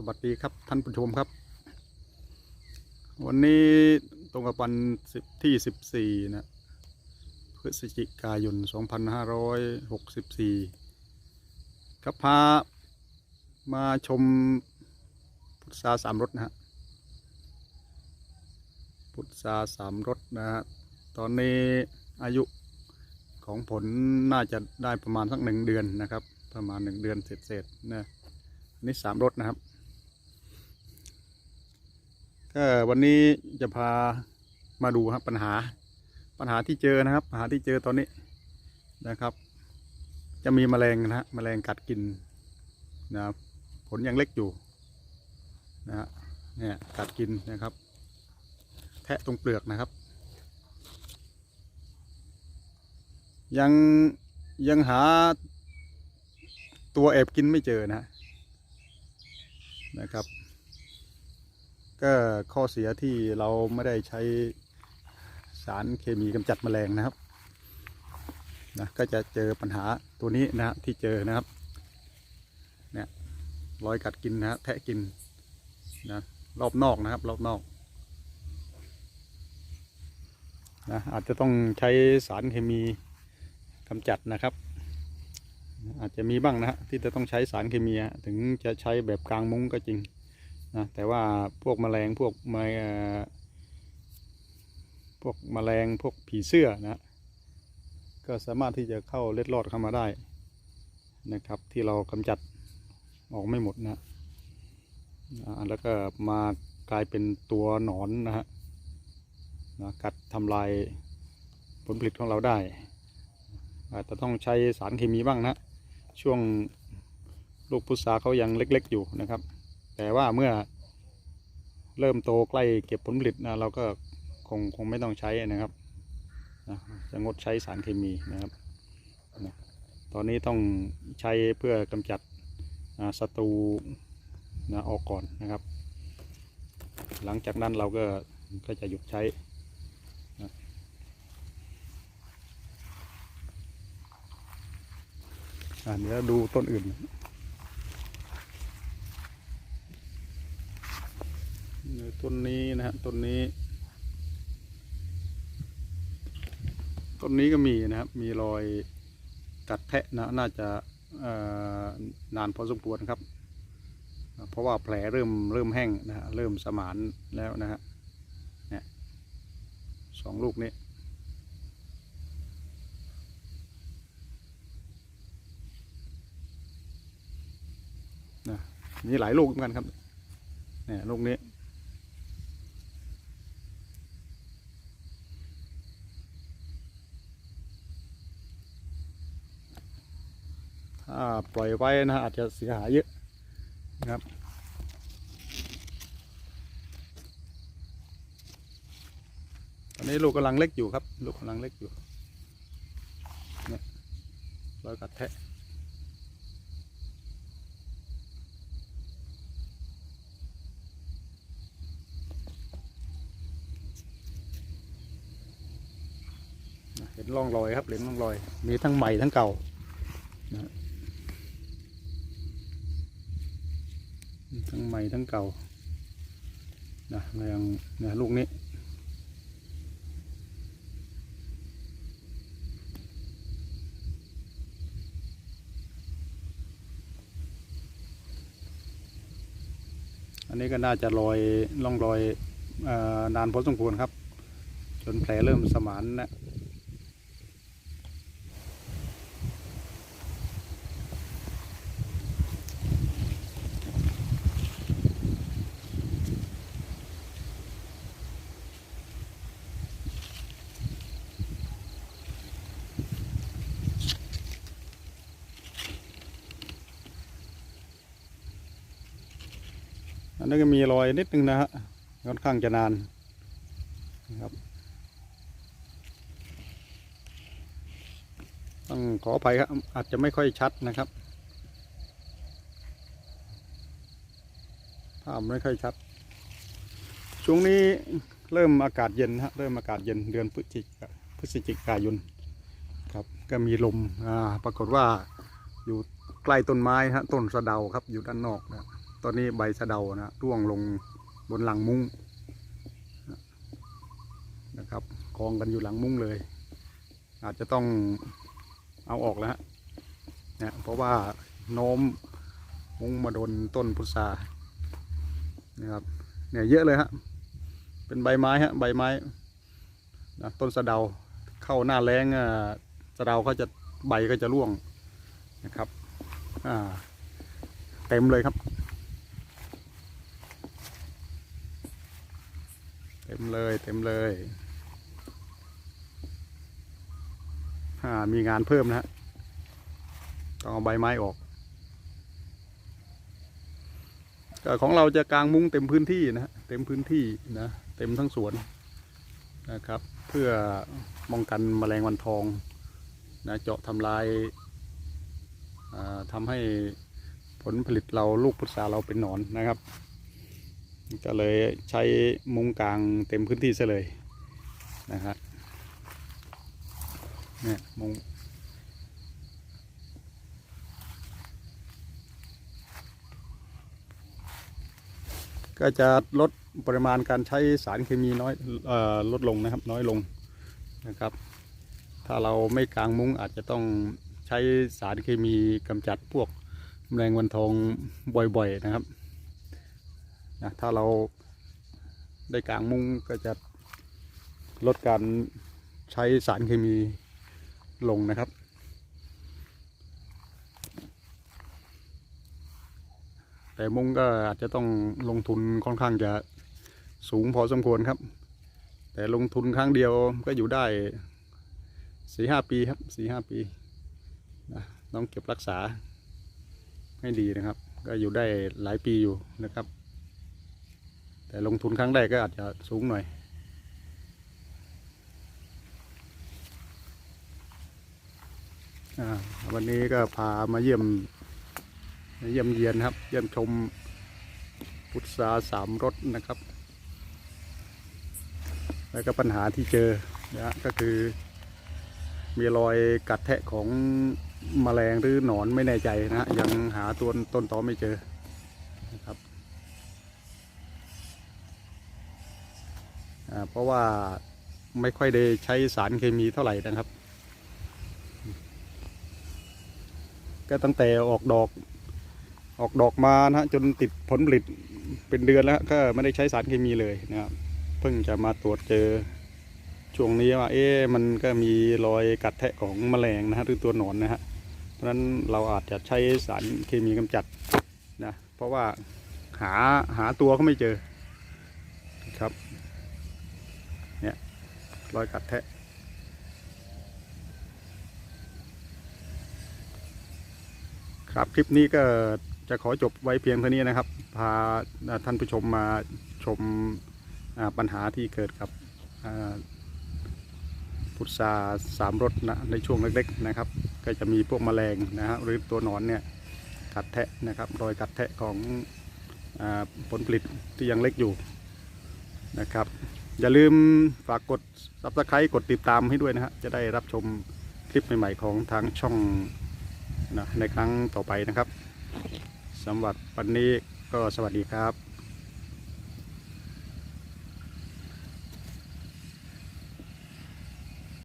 สวัสดีครับท่านผู้ชมครับ วันนี้ตรงกับวันที่สิบสี่นะพฤศจิกายนสองพันห้าร้อยหกสิบสี่ครับพามาชมพุทธาสามรถนะฮะพุทธาสามรถนะฮะตอนนี้อายุของผลน่าจะได้ประมาณสักหนึ่งเดือนนะครับ ประมาณหนึ่งเดือนเศษๆนะนี่สามรถนะครับ ก็วันนี้จะพามาดูครับปัญหา ปัญหาที่เจอนะครับ ปัญหาที่เจอตอนนี้นะครับ จะมีแมลงนะฮะแมลงกัดกินนะครับผลยังเล็กอยู่นะฮะเนี่ยกัดกินนะครับ แทะตรงเปลือกนะครับ ยังยังหาตัวแอบกินไม่เจอนะนะครับ ก็ข้อเสียที่เราไม่ได้ใช้สารเคมีกำจัดแมลงนะครับนะก็จะเจอปัญหาตัวนี้นะที่เจอนะครับเนี่ยรอยกัดกินนะแทะกินนะรอบนอกนะครับรอบนอกนะอาจจะต้องใช้สารเคมีกำจัดนะครับ อาจจะมีบ้างนะฮะที่จะต้องใช้สารเคมีถึงจะใช้แบบกลางมุ้งก็จริง นะแต่ว่าพวกแมลงพวกแม่พวกแมลงพวกผีเสื้อนะก็สามารถที่จะเข้าเล็ดลอดเข้ามาได้นะครับ ที่เรากำจัดออกไม่หมดนะแล้วก็มากลายเป็นตัวหนอนนะฮะนะกัดทำลายผลผลิตของเราได้ อาจจะต้องใช้สารเคมีบ้างนะ ช่วงลูกพุทราเขายังเล็กๆอยู่นะครับ แต่ว่าเมื่อเริ่มโตใกล้เก็บผลผลิตนะเราก็คงคงไม่ต้องใช้นะครับนะจะงดใช้สารเคมีนะครับนะตอนนี้ต้องใช้เพื่อกำจัดศัตรูนะออกก่อนนะครับ หลังจากนั้นเราก็ก็จะหยุดใช้นะอ่าเดี๋ยวดูต้นอื่น ต้นนี้นะฮะต้นนี้ ต้นนี้ก็มีนะครับ มีรอยกัดแทะนะน่าจะนานพอสมควรครับ เพราะว่าแผลเริ่มเริ่มแห้งนะฮะเริ่มสมานแล้วนะฮะเนี่ยสองลูกนี้นะมีหลายลูกเหมือนกันครับเนี่ยลูกนี้ ถ้า ปล่อยไว้นะฮะอาจจะเสียหายเยอะนะครับตอนนี้ลูกกำลังเล็กอยู่ครับ ลูกกำลังเล็กอยู่เนี่ยรอยกัดแทะเห็นร่องรอยครับเห็นร่องรอย มีทั้งใหม่ทั้งเก่านะ ทั้งใหม่ทั้งเก่านะอย่างนี่ยลูกนี้อันนี้ก็น่าจะรอยล่องรอยออนานพอสมควรครับ จนแผลเริ่มสมานนะ นนี้ก็มีรอยนิดนึงนะฮะค่อนข้างจะนานนะครับต้องขออภัยครับอาจจะไม่ค่อยชัดนะครับ ภาพไม่ค่อยชัด ช่วงนี้เริ่มอากาศเย็นฮะเริ่มอากาศเย็นเดือนพฤศจิกาพฤศจิกายนครับก็มีลมอ่าปรากฏว่าอยู่ใกล้ต้นไม้ฮะต้นสะเดาครับอยู่ด้านนอกนะ ตอนนี้ใบสะเดานะร่วงลงบนหลังมุ้งนะครับกองกันอยู่หลังมุ้งเลย อาจจะต้องเอาออกแล้วฮะเนี่ยเพราะว่าโน้มมุ้งมาโดนต้นพุทรานะครับเนี่ยเยอะเลยฮะเป็นใบไม้ฮะใบไม้นะต้นสะเดาเข้าหน้าแล้งอะสะเดาก็จะใบก็จะร่วงนะครับอ่าเต็มเลยครับ เต็มเลยเต็มเลยอ่ามีงานเพิ่มนะฮะต้องเอาใบไม้ออกของเราจะกางมุ้งเต็มพื้นที่นะฮะเต็มพื้นที่นะเต็มทั้งสวนนะครับ เพื่อป้องกันแมลงวันทองนะเจาะทำลายอ่าทำให้ผลผลิตเราลูกพุทราเราเป็นหนอนนะครับ ก็เลยใช้มุ้งกลางเต็มพื้นที่ซะเลยนะครับเนี่ยมุ้งก็จะลดปริมาณการใช้สารเคมีน้อยออลดลงนะครับน้อยลงนะครับ ถ้าเราไม่กลางมุ้งอาจจะต้องใช้สารเคมีกำจัดพวกแมลงวันทองบ่อยๆนะครับ นะถ้าเราได้กลางมุ้งก็จะลดการใช้สารเคมีลงนะครับ แต่มุ้งก็อาจจะต้องลงทุนค่อนข้างจะสูงพอสมควรครับ แต่ลงทุนครั้งเดียวก็อยู่ได้สี่ห้าปีครับสี่ห้าปีนะต้องเก็บรักษาให้ดีนะครับ ก็อยู่ได้หลายปีอยู่นะครับ แต่ลงทุนครั้งแรกก็อาจจะสูงหน่อยอวันนี้ก็พามาเยี่ยมมาเยี่ยมเยียนครับ เยี่ยมชมพุทราสามรสนะครับ แล้วก็ปัญหาที่เจอนะก็คือ มีรอยกัดแทะของแมลงหรือหนอนไม่แน่ใจนะฮะยังหาตัวต้นตอไม่เจอนะครับ อ่า เพราะว่าไม่ค่อยได้ใช้สารเคมีเท่าไหร่นะครับ ก็ตั้งแต่ออกดอก ออกดอกมานะฮะจนติดผลผลิตเป็นเดือนแล้วก็ไม่ได้ใช้สารเคมีเลยนะครับ เพิ่งจะมาตรวจเจอช่วงนี้ว่าเอ๊ะมันก็มีรอยกัดแทะของแมลงนะฮะหรือตัวหนอนนะฮะเพราะฉะนั้นเราอาจจะใช้สารเคมีกำจัดนะเพราะว่าหาหาตัวเขาไม่เจอครับ รอยกัดแทะครับคลิปนี้ก็จะขอจบไว้เพียงเท่านี้นะครับ พาท่านผู้ชมมาชมปัญหาที่เกิดกับพุทราสามรสนะในช่วงเล็กๆนะครับ ก็จะมีพวกแมลงนะฮะหรือตัวหนอนเนี่ยกัดแทะนะครับรอยกัดแทะของอผลผลิตที่ยังเล็กอยู่นะครับ อย่าลืมฝากกด subscribe กดติดตามให้ด้วยนะฮะจะได้รับชมคลิปใหม่ๆของทางช่องนะในครั้งต่อไปนะครับสำหรับวันนี้ก็สวัสดีครับ